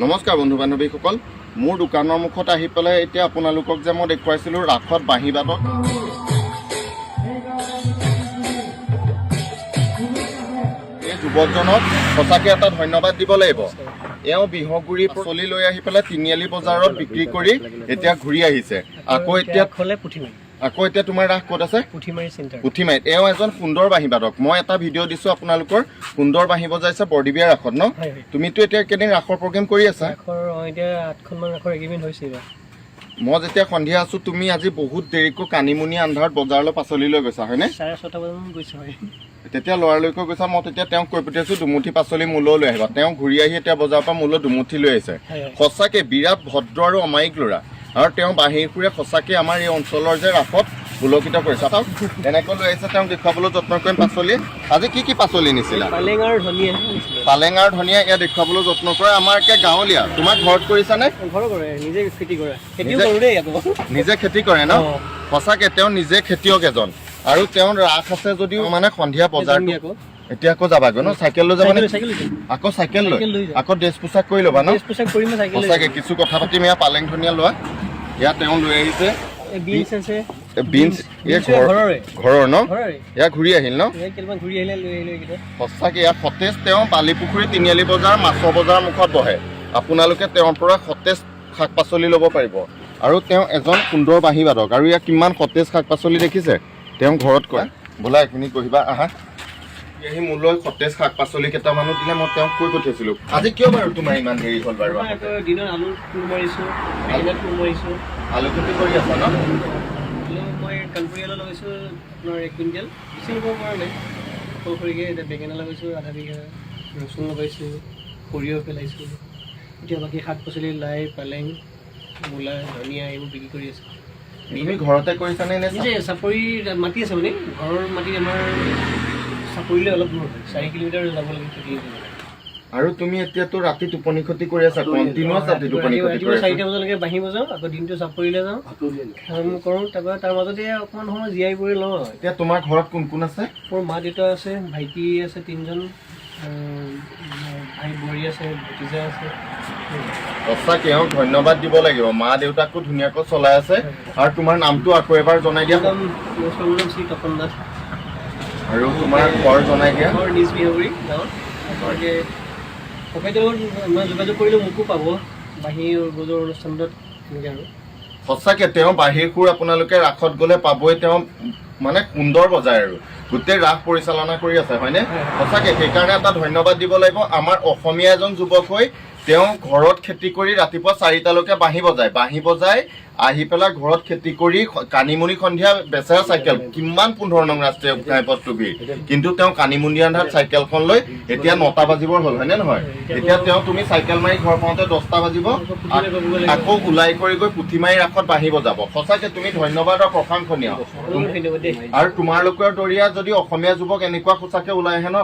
নমস্কাৰ বন্ধু বান্ধৱীসকল মোৰ দোকানৰ মুখত আহি পেলাই এতিয়া আপোনালোকক যে মই দেখুৱাইছিলোঁ ৰাসত বাঁহী বাদক এই যুৱকজনক সঁচাকৈ এটা ধন্যবাদ দিব লাগিব। এওঁ বিহগুৰি চলি লৈ আহি পেলাই তিনিআলি বজাৰত বিক্ৰী কৰি এতিয়া ঘূৰি আহিছে। আকৌ এতিয়া আকৌ এতিয়া তোমাৰ ৰাস ক'ত আছে? পুঠিমাৰিত এওঁ এজন সুন্দৰ বাঁহী বাদক। মই এটা ভিডিঅ' দিছোঁ আপোনালোকৰ সুন্দৰ বাঁহী বজাইছে বৰদিবিয়া ৰাসত ন? তুমিতো এতিয়া কেইদিন ৰাসৰ প্ৰগ্ৰেম কৰি আছা? মই যেতিয়া সন্ধিয়া আছো তুমি আজি বহুত দেৰিকৈ কানিমুনি আন্ধাৰত বজাৰলৈ পাচলি লৈ গৈছা হয়নে? হয়। তেতিয়া ল'ৰালৈকে গৈছা মই তেতিয়া তেওঁক কৈ পঠিয়াইছো দুমুঠি পাচলি মোলৈ লৈ আহিবা। তেওঁ ঘূৰি আহি এতিয়া বজাৰৰ পৰা মোলৈ দুমুঠি লৈ আহিছে। সঁচাকে বিৰাট ভদ্ৰ আৰু অমায়িক ল'ৰা। আৰু তেওঁ বাঁহীৰ সুৰে সঁচাকে আমাৰ এই অঞ্চলৰ যে ৰাসত পুলকিত কৰিছে। চাওক এনেকৈ লৈ আহিছে তেওঁক দেখুৱাবলৈ যত্ন কৰিম পাচলি। আজি কি কি পাচলি নিছিলা? পালেং আৰু ধনিয়া পালেং আৰু ধনিয়া এয়া দেখুৱাবলৈ যত্ন কৰে। আমাৰ একে গাঁৱলীয়া। তোমাৰ ঘৰত কৰিছানে ঘৰৰ কৰে নিজে খেতি কৰে। খেতিও নিজে- কৰোঁ দেই আকৌ নিজে খেতি কৰে ন। সঁচাকে তেওঁ নিজে খেতিয়ক এজন। আৰু তেওঁৰ ৰাস আছে যদিও মানে সন্ধিয়া বজাৰ যামগে আকৌ। এতিয়া আকৌ যাবাগৈ ন? চাইকেল লৈ যাম আকৌ চাইকেল লৈ। আকৌ ড্ৰেছ পোছাক কৰি ল'বা ন? সঁচাকে কিছু কথা পাতিম এয়া পালেং ধনিয়া লোৱা। ইয়াত তেওঁ লৈ আহিছে। বিনছ এই ঘৰৰে। ন? ঘূৰি আহিল ন? সঁচাকে ইয়াত সতেজ তেওঁ বালিপুখুৰী তিনিআলি বজাৰ মাছৰ বজাৰ মুখত বহে। আপোনালোকে তেওঁৰ পৰা সতেজ শাক পাচলি ল'ব পাৰিব। আৰু তেওঁ এজন সুন্দৰ বাঁহী বাদক। আৰু ইয়াত কিমান সতেজ শাক পাচলি দেখিছে? তেওঁ ঘৰত কয় বোলা এইখিনি কহিবা আহা। আহি মোলৈ সতেজ শাক পাচলি কেইটামানো দিলে মই তেওঁক কৈ পঠিয়াইছিলো। আজি কিয় বাৰু তোমাৰ ইমান দেৰি হ'ল বাৰু? দিনত আলু কোৰ মাৰিছোঁ বেঙেনাত কোৰ মাৰিছোঁ। আলু খেতি কৰি আছা ন? আলু মই কাণপুৰীয়ালৈ লগাইছোঁ আপোনাৰ এক কুইণ্টেল। বেছি ল'ব পৰা নাই। সৰু সৰুকৈ এতিয়া বেঙেনা লগাইছোঁ আধা বিঘা। ৰচুন লগাইছোঁ সৰিয়হ পেলাইছোঁ। এতিয়া বাকী শাক পাচলি লাই পালেং মূলা ধনিয়া এইবোৰ বিক্ৰী কৰি আছোঁ। তুমি ঘৰতে কৰিছানে নে চাপৰি মাটি আছে মানে ঘৰৰ মাটি আমাৰ চাপৰিলৈ অলপ দূৰ হয়। চাৰি কিলোমিটাৰ যাব লাগে খেতি আৰু তুমি এতিয়াতো ৰাতি টোপনি ক্ষতি কৰি আছা কণ্টিনিউৱাছ ৰাতি টোপনি ক্ষতি কৰি আছা। চাৰিটা বজালৈকে বাঢ়ি বজাওঁ আকৌ দিনটো চাপৰিলৈ যাওঁ। কাম কৰোঁ তাৰপৰা তাৰ মাজতে অকণমান সময় জীয়াই পৰি লওঁ আৰু। এতিয়া তোমাৰ ঘৰত কোন কোন আছে? মোৰ মা দেউতা আছে ভাইটি আছে তিনিজন ভাই বোৱাৰী আছে ভতিজা আছে। সঁচাকে এওঁক ধন্যবাদ দিব লাগিব। মা দেউতাকো ধুনীয়াকৈ চলাই আছে। আৰু তোমাৰ নামটো আকৌ এবাৰ জনাই দিয়া। তপন নাথ আৰু তোমাৰ ঘৰ জনাই দিয়া। ঘৰ নিজ বিহাগুৰি গাঁৱত। আপোনালোকে লগত মই যোগাযোগ কৰিলে মোকো পাব বাঁহী গজৰ অনুষ্ঠানত এনেকৈ আৰু। সঁচাকে তেওঁ বাহিৰ সুৰ আপোনালোকে ৰাসত গ'লে পাবই তেওঁ মানে সুন্দৰ বজায় আৰু। গোটেই ৰাস পৰিচালনা কৰি আছে হয়নে? সঁচাকে সেইকাৰণে এটা ধন্যবাদ দিব লাগিব। আমাৰ অসমীয়া এজন যুৱক হৈ তেওঁ ঘৰত খেতি কৰি ৰাতিপুৱা চাৰিটালৈকে বাঁহী বজায়। বাঁহী বজাই আহি পেলাই ঘৰত খেতি কৰি কানিমুনি সন্ধিয়া বেচেৰা চাইকেল কিমান পোন্ধৰ নং ৰাষ্ট্ৰীয় ঘাইপথ টুবি কিন্তু তেওঁ কানিমুনি আন্ধাৰত চাইকেলখন লৈ এতিয়া নটা বাজিবৰ হ'ল হয়নে নহয়? এতিয়া তেওঁ তুমি চাইকেল মাৰি ঘৰ পাওঁতে দহটা বাজিব আকৌ ওলাই কৰি গৈ পুথিমাৰি ৰাসত বাঁহী বজাব। সঁচাকে তুমি ধন্যবাদ আৰু প্ৰশংসনীয়। আৰু তোমালোকৰ দৰিয়া যদি অসমীয়া যুৱক এনেকুৱা সঁচাকে ওলাই আহে ন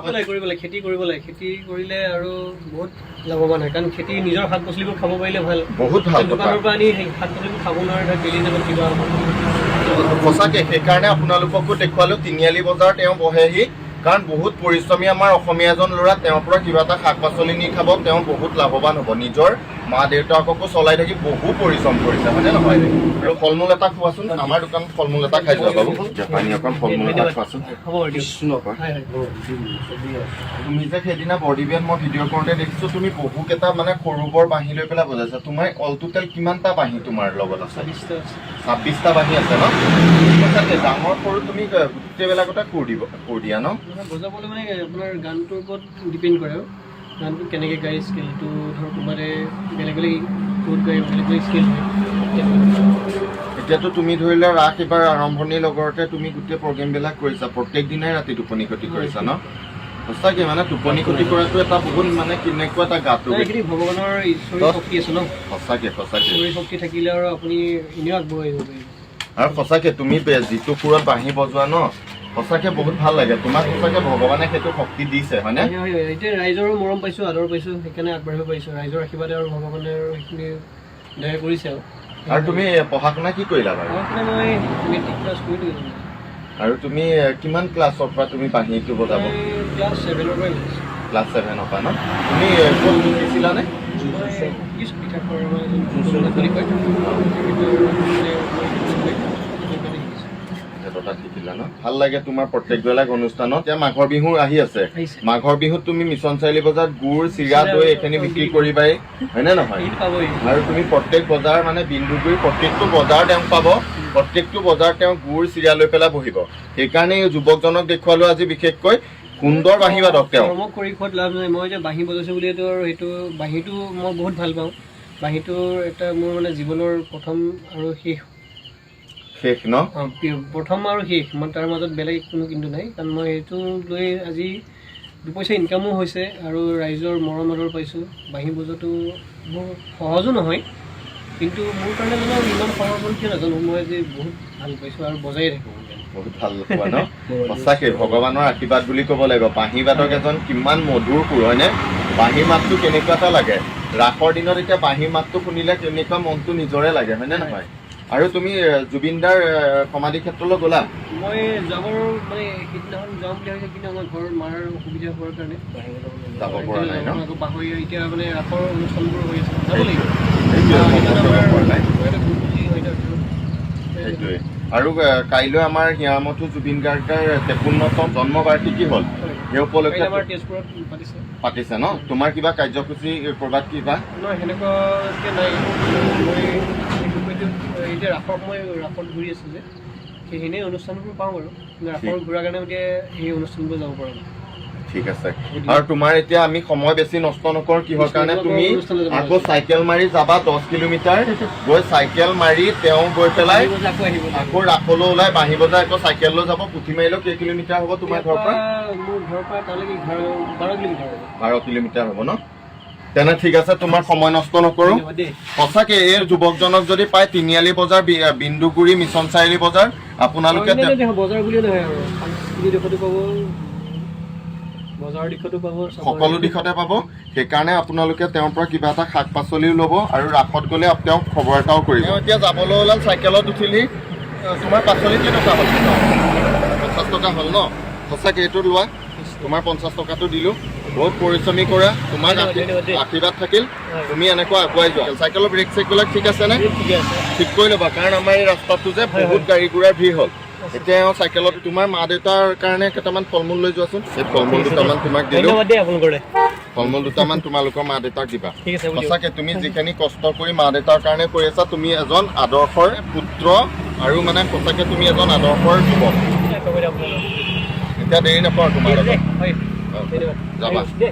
খেতি কৰিব লাগে। খেতি কৰিলে আৰু বহুত লাভৱান হয়। কাৰণ খেতি নিজৰ শাক পাচলিবোৰ খাব পাৰিলে ভালো। বহুত ভালো দোকানৰ পৰা আনি সেই শাক পাচলিবোৰ খাব নোৱাৰে ধৰক গেলি যাব কিবা সঁচাকে সেইকাৰণে আপোনালোককো দেখুৱালো তিনিআলি বজাৰ তেওঁ বহেহি কাৰণ বহুত পৰিশ্ৰমী আমাৰ অসমীয়া এজন ল'ৰা তেওঁৰ পৰা কিবা এটা শাক পাচলি নি খাব তেওঁ বহুত লাভৱান হ'ব নিজৰ মা দেউতাককো চলাই থাকি বহু পৰিশ্ৰম কৰিছে হয়নে নহয়? আৰু ফল মূল এটা খোৱাচোন আমাৰ দোকানত ফল মূল এটা খাই যোৱা বাবু। জাপানী অকণ ফল মূল এটা খোৱাচোন। হয় হয় তুমি যে সেইদিনা বৰদিবিয়াত মই ভিডিঅ' কৰোঁতে দেখিছো তুমি বহুকেইটা মানে সৰু বৰ বাঁহী লৈ পেলাই বজাইছা। তোমাৰ অল টোটেল কিমানটা বাঁহী তোমাৰ লগত আছে? ছাব্বিছটা বাঁহী আছে ন? ডাঙৰ সৰু তুমি গোটেইবিলাকতে সুৰ দিব সুৰ দিয়া ন? মানে বজাবলৈ মানে আপোনাৰ গানটোৰ ওপৰত ডিপেণ্ড কৰে গানটো কেনেকৈ গাই স্কেলটো ধৰক কোনোবাতে বেলেগ বেলেগ ক'ত গাই বেলেগ বেলেগ স্কেল এতিয়াতো তুমি ধৰি লোৱা ৰাস এইবাৰ আৰম্ভণিৰ লগতে তুমি গোটেই প্ৰগ্ৰেমবিলাক কৰিছা। প্ৰত্যেক দিনাই ৰাতি টোপনি ক্ষতি কৰিছা ন? সঁচাকে মানে টোপনি ক্ষতি কৰাটো এটা বহুত মানে কেনেকুৱা এটা গাটো ভগৱানৰ ঈশ্বৰী শক্তি আছে ন? সঁচাকে সঁচাকে। ঈশ্বৰী শক্তি থাকিলে আৰু আপুনি এনেও আগবঢ়াই আহিব পাৰিব। আৰু সঁচাকে তুমি যিটো সুৰত বাঁহী বজোৱা ন সঁচাকে বহুত ভালো লাগে। তোমাক সঁচাকে ভগৱানে সেইটো শক্তি দিছে হয়নে? হয়, হয়, হয়। এতিয়া ৰাইজৰো মৰম পাইছোঁ আদৰ পাইছোঁ সেইকাৰণে আগবাঢ়িব পাৰিছোঁ। ৰাইজৰ আশীৰ্বাদে আৰু ভগৱানে আৰু সেইখিনি দয়া কৰিছে আৰু। আৰু তুমি পঢ়া শুনা কি কৰিলা বাৰু? মই মেট্ৰিক পাছ কৰি দিলোঁ। আৰু তুমি কিমান ক্লাছৰ পৰা তুমি বাঁহীটো বজাব? ক্লাছ ছেভেনৰ শিকিছোঁ ক্লাছ ছেভেনৰ পৰা ন? তুমি ক'ত শিকিছিলানে শিকিছোঁ পিঠা আমাৰ এজন সুন্দৰ বুলি কয় তেখেতৰ মানে মই সেইকাৰণে শিকিছোঁ তেখেতৰ তাত শিকিলা ন? ভালো লাগে তোমাৰ প্ৰত্যেকবিলাক অনুষ্ঠানত। এতিয়া মাঘৰ বিহু আহি আছে। মাঘৰ বিহুত তুমি মিছন চাৰিআলি বজাৰত গুড় চিৰা দৈ এইখিনি বিক্ৰী কৰিবাই। হয়নে নহয়? আৰু তুমি প্ৰত্যেক বজাৰ মানে বিন্দুগুৰি প্ৰত্যেকটো বজাৰ তেওঁ পাব। প্ৰত্যেকটো বজাৰ তেওঁ গুড় চিৰা লৈ পেলাই বহিব। সেইকাৰণে এই যুৱকজনক দেখুৱালো আজি বিশেষকৈ। সুন্দৰ বাঁহীবাদক তেওঁ। কৰ্ম কৰি খোৱাত লাভ নাই। মই যে বাঁহী বজাইছোঁ বুলিতো আৰু সেইটো বাঁহীটো মই বহুত ভালো পাওঁ। বাঁহীটোৰ এটা মোৰ মানে জীৱনৰ প্ৰথম আৰু শেষ শেষ ন? প্ৰথম আৰু শেষ। মই তাৰ মাজত বেলেগ কোনো কিন্তু নাই। কাৰণ মই সেইটো লৈ আজি দুপইচা ইনকামো হৈছে আৰু ৰাইজৰ মৰম আদৰ পাইছোঁ। বাঁহী বজোৱাটো মোৰ সহজো নহয়। কিন্তু মোৰ কাৰণে জানো ইমান সহজ হ'ল কিয় নাজানো? মই আজি বহুত ভালো পাইছোঁ আৰু বজাই থাকোঁ বহুত ভালো পোৱা ন? সঁচাকে ভগৱানৰ আশীৰ্বাদ বুলি ক'ব লাগিব। বাঁহীবাদক এজন কিমান মধুৰ সুৰ হয়নে? বাঁহী মাতটো কেনেকুৱা এটা লাগে? ৰাসৰ দিনত এতিয়া বাঁহী মাতটো শুনিলে কেনেকুৱা মনটো নিজৰে লাগে হয়নে নহয়? আৰু তুমি আহ, জুবিনদাৰ আহ, সমাধি ক্ষেত্ৰলৈ গ'লা? মই যাবৰ মানে সিদিনাখন যাম বুলি কিন্তু আমাৰ ঘৰৰ মাৰ অসুবিধা হোৱাৰ কাৰণে। যাব পৰা নাই ন? পাহৰি এতিয়া মানে ৰাসৰ অনুষ্ঠানবোৰ হৈ আছে। যাব লাগিব। আৰু কাইলৈ আমাৰ হিয়ামঠু জুবিন গাৰ্গৰ তেপন্নতম জন্মবাৰ্ষিকী হ'ল। সেই উপলক্ষে কাইলৈ আমাৰ তেজপুৰত পাতিছে। পাতিছে ন? তোমাৰ কিবা কাৰ্যসূচী কৰবাত কিবা? সেনেকুৱাকৈ নাই। এতিয়া ৰাসৰ সময় ৰাসত ঘূৰি আছোঁ যে সেইখিনি অনুষ্ঠানবোৰ পাওঁ বাৰু। ৰাসৰ ঘূৰাৰ কাৰণে এতিয়া সেই অনুষ্ঠানবোৰ যাব পৰা নাই। ঠিক আছে। আৰু তোমাৰ এতিয়া আমি সময় বেছি নষ্ট নকৰোঁ কিহৰ কাৰণে তুমি আকৌ চাইকেল মাৰি যাবা দহ কিলোমিটাৰ গৈ চাইকেল মাৰি তেওঁ গৈ পেলাই যে আকৌ ৰাসলৈ ওলাই বাঁহী বজাৰ আকৌ চাইকেল লৈ যাব পুঠি মাৰিলেও কেই কিলোমিটাৰ হ'ব তোমাৰ ঘৰৰ পৰা? মোৰ ঘৰৰ তালৈকে বাৰ কিলোমিটাৰ হ'ব ন? তেনে ঠিক আছে তোমাৰ সময় নষ্ট নকৰোঁ। সঁচাকে এই যুৱকজনক যদি পায় তিনিআলি বজাৰ বিন্দুগুৰি মিছন চাৰিআলি বজাৰ আপোনালোকে সকলো দিশতে। পাব। সেইকাৰণে আপোনালোকে তেওঁৰ পৰা কিবা এটা শাক পাচলিও ল'ব আৰু ৰাসত গ'লে তেওঁক খবৰ এটাও কৰিব। এতিয়া যাবলৈ ওলাল চাইকেলত উঠিলি। তোমাৰ পাচলি কেনেকুৱা হ'ল? পঞ্চাছ টকা হ'ল ন? সঁচাকে এইটো লোৱা তোমাৰ পঞ্চাছ টকাটো দিলোঁ। বহুত পৰিশ্ৰমী কৰা। ধন্যবাদ আশীৰ্বাদ থাকিল। তুমি এনেকুৱা আগুৱাই যোৱা। চাইকেলৰ ব্ৰেক চেকবিলাক ঠিক আছেনে ঠিকে ঠিক কৰি ল'বা কাৰণ আমাৰ এই ৰাস্তাটো যে বহুত গাড়ী ঘোঁৰাৰ ভিৰ হ'ল। এতিয়া চাইকেলত তোমাৰ মা দেউতাৰ কাৰণে কেইটামান ফল মূল লৈ যোৱাচোন। এই ফল মূল দুটামান তোমাক দিলোঁ। ফল মূল দুটামান তোমালোকৰ মা দেউতাক দিবা। সঁচাকে তুমি যিখিনি কষ্ট কৰি মা দেউতাৰ কাৰণে কৰি আছা তুমি এজন আদৰ্শৰ পুত্ৰ আৰু মানে সঁচাকে তুমি এজন আদৰ্শৰ যুৱক। এতিয়া দেৰি নকৰা তোমাৰ ঠিক আছে